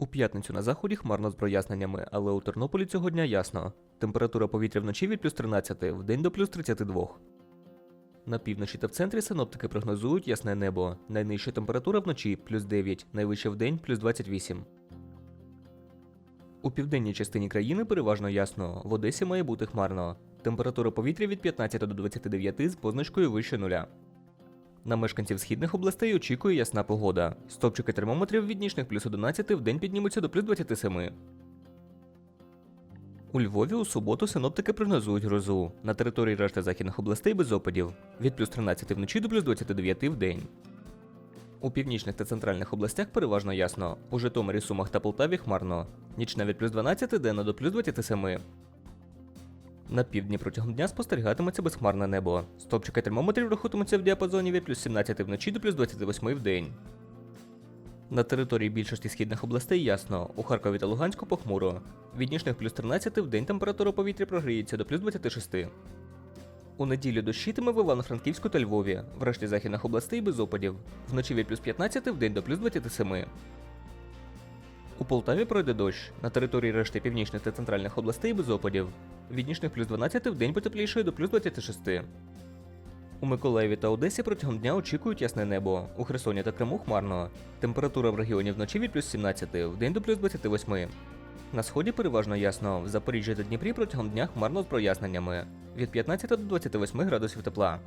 У п'ятницю на заході хмарно з проясненнями, але у Тернополі цього дня ясно. Температура повітря вночі від плюс 13, вдень до плюс 32. На півночі та в центрі синоптики прогнозують ясне небо. Найнижча температура вночі плюс 9, найвища вдень плюс 28. У південній частині країни переважно ясно. В Одесі має бути хмарно. Температура повітря від 15 до 29 з позначкою вище нуля. На мешканців східних областей очікує ясна погода. Стопчики термометрів від нічних плюс 11 в день піднімуться до плюс 27. У Львові у суботу синоптики прогнозують грозу. На території решти західних областей без опадів. Від плюс 13 вночі до плюс 29 в день. У північних та центральних областях переважно ясно. У Житомирі, Сумах та Полтаві хмарно. Нічна від плюс 12 денна до плюс 27. На півдні протягом дня спостерігатиметься безхмарне небо. Стопчики термометрів рахуватимуться в діапазоні від плюс 17 вночі до плюс 28 в день. На території більшості східних областей ясно. У Харкові та Луганську похмуро. Від нічних плюс 13 в день температура повітря прогріється до плюс 26. У неділю дощитиме в Івано-Франківську та Львові, в решті західних областей без опадів. Вночі від плюс 15 в день до плюс 27. У Полтаві пройде дощ. На території решти північних та центральних областей без опадів. Від нічних плюс 12 в день потеплішає до плюс 26. У Миколаєві та Одесі протягом дня очікують ясне небо. У Херсоні та Криму хмарно. Температура в регіоні вночі від плюс 17, в день до плюс 28. На сході переважно ясно. В Запоріжжі та Дніпрі протягом дня хмарно з проясненнями. Від 15 до 28 градусів тепла.